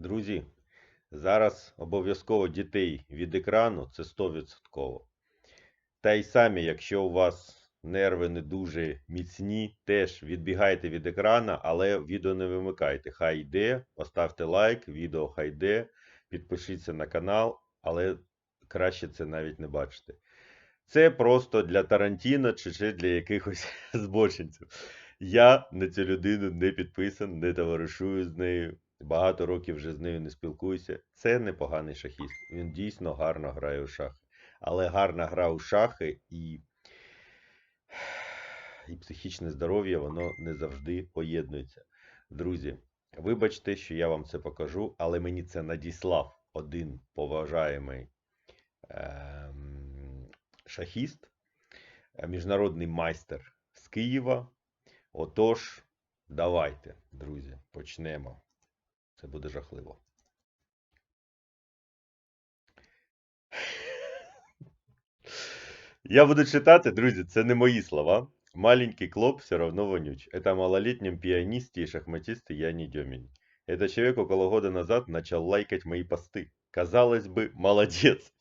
Друзі, зараз обов'язково дітей від екрану це 100%. Та й самі, якщо у вас нерви не дуже міцні, теж відбігайте від екрана, але відео не вимикайте. Хай йде, поставте лайк, відео хай йде, підпишіться на канал, але краще це навіть не бачити. Це просто для Тарантіно чи ще для якихось збочинців. Я на цю людину не підписаний, не товаришую з нею. Багато років вже з нею не спілкуюся. Це непоганий шахіст. Він дійсно гарно грає у шахи. Але гарна гра у шахи і, і психічне здоров'я, воно не завжди поєднується. Друзі, вибачте, що я вам це покажу, але мені це надіслав один поважаємий ем, шахіст, е, міжнародний майстер з Києва. Отож, давайте, друзі, почнемо. Це буде жахливо. Я буду читати, друзі, це не мої слова. Маленький клоп все равно вонюч. Это малолетнем пианисте и шахматисте я не Демин. Этот человек около года назад начал лайкать мои посты. Казалось бы, молодец.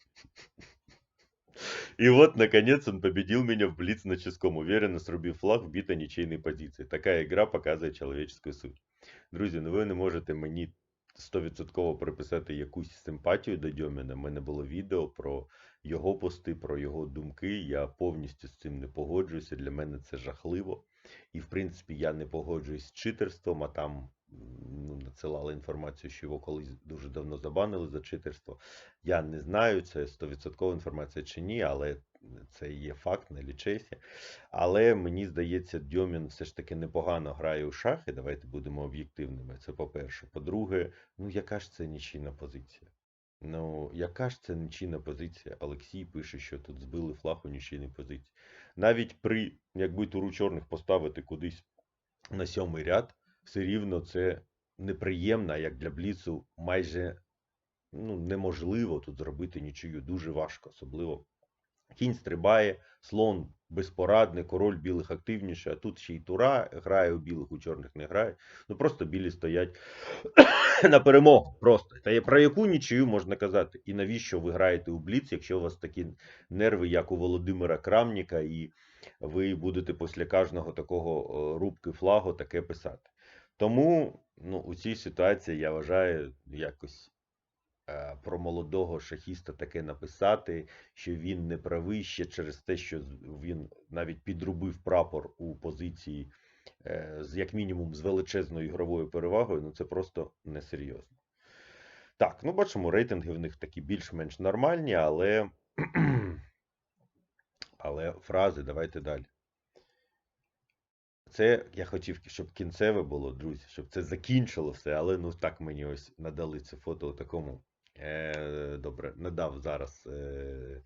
И вот, наконец, он победил меня в блиц на ческом, уверенно срубив флаг в біто нічийній позиції. Така ігра показує чоловічську суть. Друзі, ну ви не можете мені 100% приписати якусь симпатію до Дьоміна. У мене було відео про його пости, про його думки. Я повністю з цим не погоджуюся. Для мене це жахливо. І, в принципі, я не погоджуюсь з читерством, а там надсилали інформацію, що його колись дуже давно забанили за читерство. Я не знаю, це 100% інформація чи ні, але це є факт на лічесі. Але мені здається, Дьомін все ж таки непогано грає у шахи. Давайте будемо об'єктивними. Це по-перше. По-друге, ну яка ж це нічийна позиція? Ну, яка ж це нічийна позиція? Олексій пише, що тут збили флаг у нічийній позиції. Навіть при, якби туру чорних поставити кудись на сьомий ряд, все рівно це неприємно, як для Бліцу майже ну, неможливо тут зробити нічию. Дуже важко, особливо кінь стрибає, слон безпорадний, король білих активніше, а тут ще й тура грає у білих, у чорних не грає. Ну просто білі стоять на перемогу. Просто. Та про яку нічию можна казати? І навіщо ви граєте у Бліц, якщо у вас такі нерви, як у Володимира Крамніка, і ви будете після кожного такого е, рубки флагу таке писати. Тому ну, у цій ситуації я вважаю якось е, про молодого шахіста таке написати, що він не правий ще через те, що він навіть підрубив прапор у позиції е, з як мінімум з величезною ігровою перевагою, ну це просто несерйозно. Так, ну бачимо, рейтинги в них такі більш-менш нормальні, але, але фрази, давайте далі. Це я хотів, щоб кінцеве було, друзі, щоб це закінчило все, але ну так мені ось надали це фото у такому. Е, добре, надав зараз е,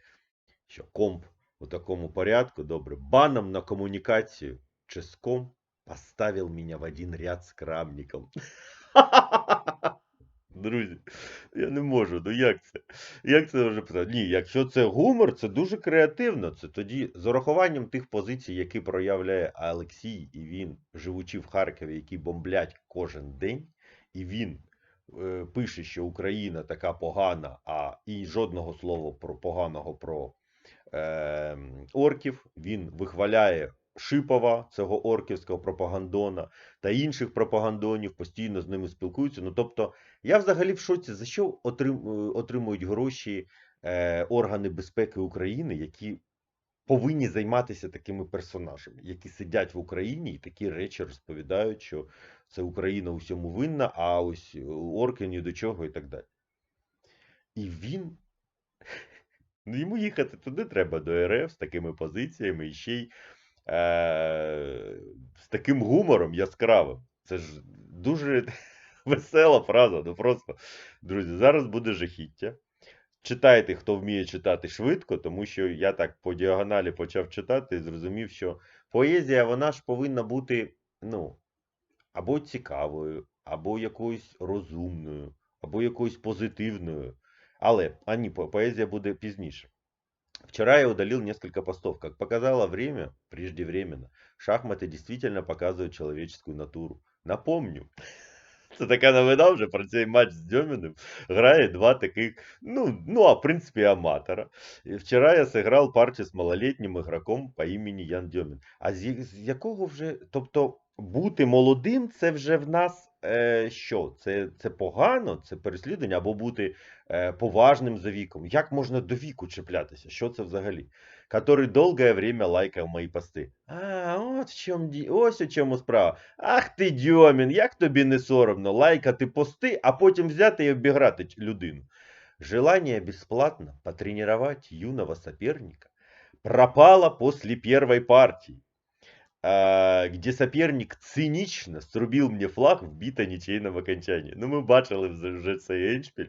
що комп у такому порядку. Добре. Баном на комунікацію ческом поставив мене в один ряд з крамником. Друзі, я не можу. Ну як це? Як це вже писати? Ні, якщо це гумор, це дуже креативно. Це тоді з урахуванням тих позицій, які проявляє Олексій, і він, живучи в Харкові, які бомблять кожен день, і він е, пише, що Україна така погана, а і жодного слова про поганого про е, орків. Він вихваляє Шипова, цього орківського пропагандона, та інших пропагандонів, постійно з ними спілкуються. Ну тобто, я взагалі в шоці, за що е, отримують гроші е, органи безпеки України, які повинні займатися такими персонажами, які сидять в Україні і такі речі розповідають, що це Україна усьому винна, а ось орки ні до чого і так далі. І він. Ну, йому їхати туди треба до РФ з такими позиціями і ще й е, з таким гумором яскравим. Це ж дуже весела фраза. Ну просто, друзі, зараз буде жахіття. Читайте, хто вміє читати швидко, тому що я так по діагоналі почав читати і зрозумів, що поезія вона ж повинна бути ну, або цікавою, або якоюсь розумною, або якоюсь позитивною. Але, а ні, по- поэзия будет пізніше. Вчера я удалил несколько постов. Как показало время, преждевременно, шахматы действительно показывают человеческую натуру. Напомню, Це така новина вже про цей матч з Дьоміним. Грає два таких, ну, ну, а в принципі, аматора. І вчора я зіграв партію з малолітнім ігроком по імені Ян Дьомін. А з, з якого вже, тобто, бути молодим, це вже в нас що? Це, це погано, це переслідування, або бути е, поважним за віком. Як можна до віку чіплятися? Що це взагалі? Который долгое время лайкав мої пости. А, от в чому ось у чому справа. Ах ти Дьомін, як тобі не соромно лайкати пости, а потім взяти і обіграти людину. Желание бесплатно потренировать юного соперника пропало после первой партии, а, где соперник цинично срубил мне флаг в біта нічийному окончанні. Ну, ми бачили вже цей еншпіль,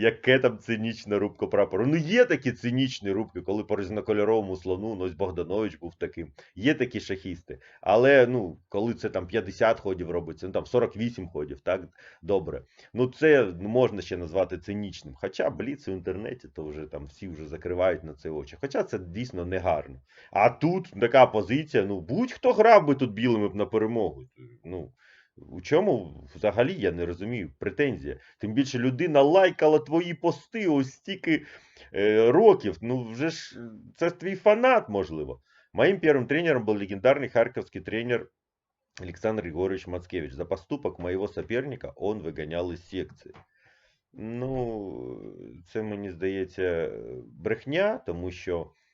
яке там цинічна рубка прапору. Ну, є такі цинічні рубки, коли по різнокольоровому слону, ну, ось Богданович був таким. Є такі шахісти. Але ну, коли це там 50 ходів робиться, ну там 48 ходів, так добре. Ну це можна ще назвати цинічним. Хоча бліц у інтернеті, то вже там всі вже закривають на це очі. Хоча це дійсно не гарно. А тут така позиція, ну будь-хто грав би тут білими б на перемогу. Ну, у чому взагалі я не розумію претензія. Тим більше людина лайкала твої пости ось стільки е, років. Ну вже ж е, це твій фанат, можливо. Моим первым тренером был легендарный харьковский тренер Александр Егорович Мацкевич. За поступок моего соперника он виганял із секції. Ну, це мені здається брехня, тому що е-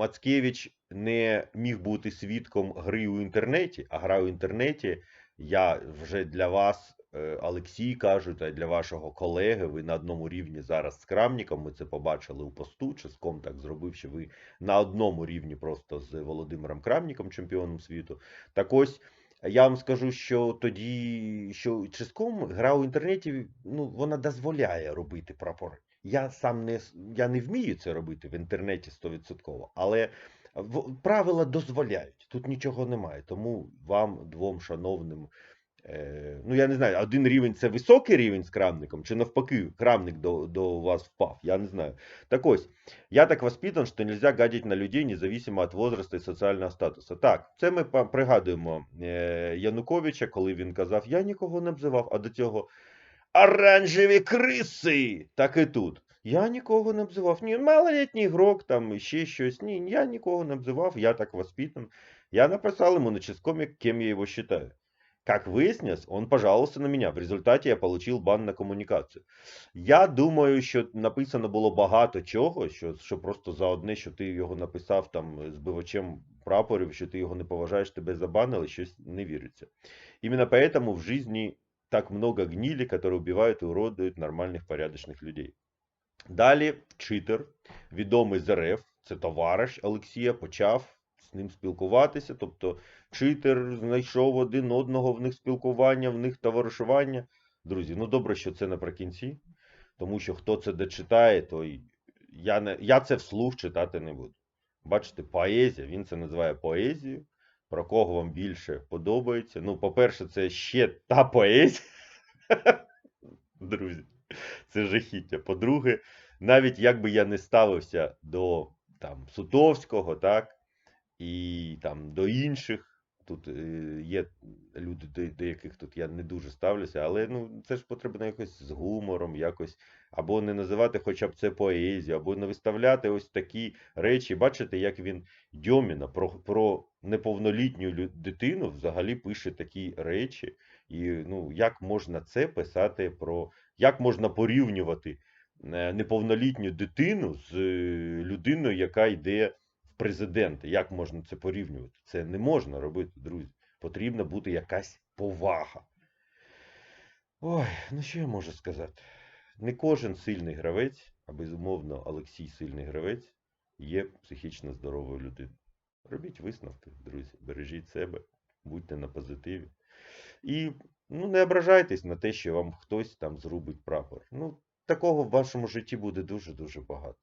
Мацкевич не міг бути свідком гри у інтернеті, а гра у інтернеті. Я вже для вас, е, Олексій, кажу, та для вашого колеги, ви на одному рівні зараз з Крамніком. Ми це побачили у посту. Ческом так зробив, що ви на одному рівні просто з Володимиром Крамніком, чемпіоном світу. Так ось я вам скажу, що тоді, що ческом гра у інтернеті, ну, вона дозволяє робити прапори. Я сам не, я не вмію це робити в інтернеті 100%, але правила дозволяють. Тут нічого немає. Тому вам, двом шановним, ну я не знаю, один рівень це високий рівень з крамником, чи навпаки, крамник до, до вас впав. Я не знаю. Так ось, я так воспитан, що нельзя гадить на людей независимо від возрасту і соціального статусу. Так, це ми пригадуємо е, Януковича, коли він казав, я нікого не обзивав, а до цього оранжеві криси. Так і тут. Я нікого не обзивав. Ні, малолітній ігрок, там ще щось. Ні, я нікого не обзивав, я так воспитан. Я написал ему на ческоме, кем я его считаю. Как выяснилось, он пожаловался на меня. В результаті я получил бан на комунікацію. Я думаю, що написано було багато чого, що, що просто за одне, що ти його написав там збивачем прапорів, що ти його не поважаєш, тебе забанили, щось не віриться. Именно поэтому в жизни так много гнили, которые убивают и уродуют нормальных, порядочных людей. Далі читер, відомий з РФ, це товариш Олексія, почав з ним спілкуватися. Тобто читер знайшов один одного, в них спілкування, в них товаришування. Друзі, ну добре, що це наприкінці, тому що хто це дочитає, той я, не, я це вслух читати не буду. Бачите, поезія, він це називає поезією. Про кого вам більше подобається. Ну, по-перше, це ще та поезія. Друзі, це жахіття. По-друге, навіть якби я не ставився до там, Сутовського, так, і там до інших. Тут е, є люди, до, до яких тут я не дуже ставлюся, але ну, це ж потрібно якось з гумором, якось, або не називати хоча б це поезію, або не виставляти ось такі речі. Бачите, як він Дьоміна про, про неповнолітню дитину взагалі пише такі речі. І ну, як можна це писати про, як можна порівнювати е, неповнолітню дитину з е, людиною, яка йде в президенти? Як можна це порівнювати? Це не можна робити, друзі. Потрібна бути якась повага. Ой, ну що я можу сказати? Не кожен сильний гравець, а безумовно, Олексій сильний гравець, є психічно здоровою людиною. Робіть висновки, друзі, бережіть себе, будьте на позитиві. І ну, не ображайтесь на те, що вам хтось там зрубить прапор. Ну, такого в вашому житті буде дуже-дуже багато.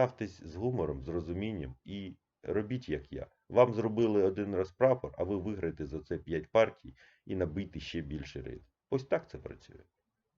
Ставтесь з гумором, з розумінням і робіть, як я. Вам зробили один раз прапор, а ви виграєте за це 5 партій і набийте ще більше рейд. Ось так це працює.